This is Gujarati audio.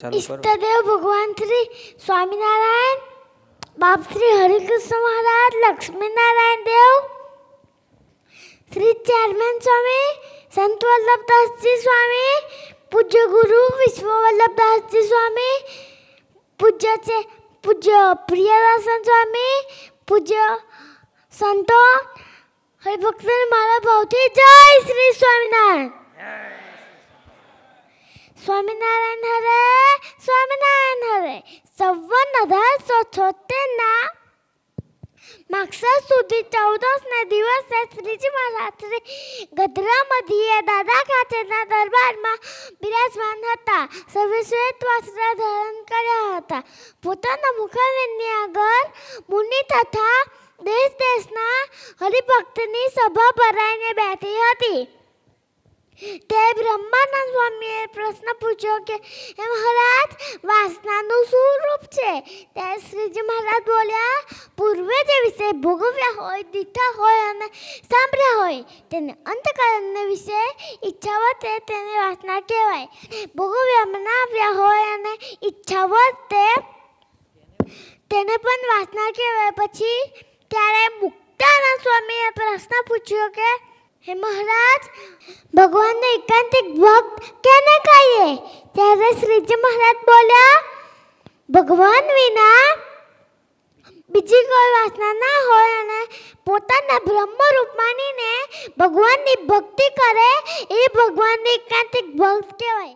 ઈષ્ટદેવ ભગવાન શ્રી સ્વામિનારાયણ બાપ શ્રી હરિકૃષ્ણ મહારાજ લક્ષ્મીનારાયણ દેવ શ્રી ચેરમેન સ્વામી સંત વલ્લભદાસજી સ્વામી પૂજ્ય ગુરુ વિશ્વ વલ્લભદાસજી સ્વામી પૂજ્ય છે પૂજ્ય પ્રિયદાસન સ્વામી પૂજ્ય સંતો હરિભક્તોને મારા ભાવથી જય શ્રી સ્વામિનારાયણ. સ્વામિનારાયણ હરે સવ્વન અઢારસો છોતેરના માગસર સુધી ચૌદસના દિવસે શ્રીજી મહારાજ ગધરા મધ્યે દાદા ખાતેના દરબારમાં બિરાજમાન હતા સર્વે વસ્ત્ર ધારણ કર્યા હતા પોતાના મુખારવિંદની આગળ મુનિ તથા દેશ દેશના હરિભક્તની સભા ભરાઈને બેઠી હતી તે બ્રહ્માનંદ સ્વામીએ પ્રશ્ન પૂછ્યો કે મહારાજ વાસનાનું શું છે. ત્યારે શ્રીજી મહારાજ બોલ્યા, પૂર્વે જે વિશે ભોગવ્યા હોય, દીઠા હોય અને સાંભળ્યા હોય, તેને અંતકરણને વિશે ઈચ્છાવત તેને વાસના કહેવાય. ભોગવ્યા મનાવ્યા હોય અને ઈચ્છાવત તે તેને પણ વાસના કહેવાય. પછી ત્યારે મુક્તાના સ્વામીએ પ્રશ્ન પૂછ્યો કે, હે મહારાજ, ભગવાનને એકાંતિક ભક્ત કેને કહીએ? ત્યારે શ્રીજી મહારાજ બોલ્યા ભગવાન વિના બીજી કોઈ વાસના ના હોય અને પોતાના બ્રહ્મ રૂપ માનીને ભગવાનની ભક્તિ કરે, એ ભગવાનની એકાંતિક ભક્ત કહેવાય.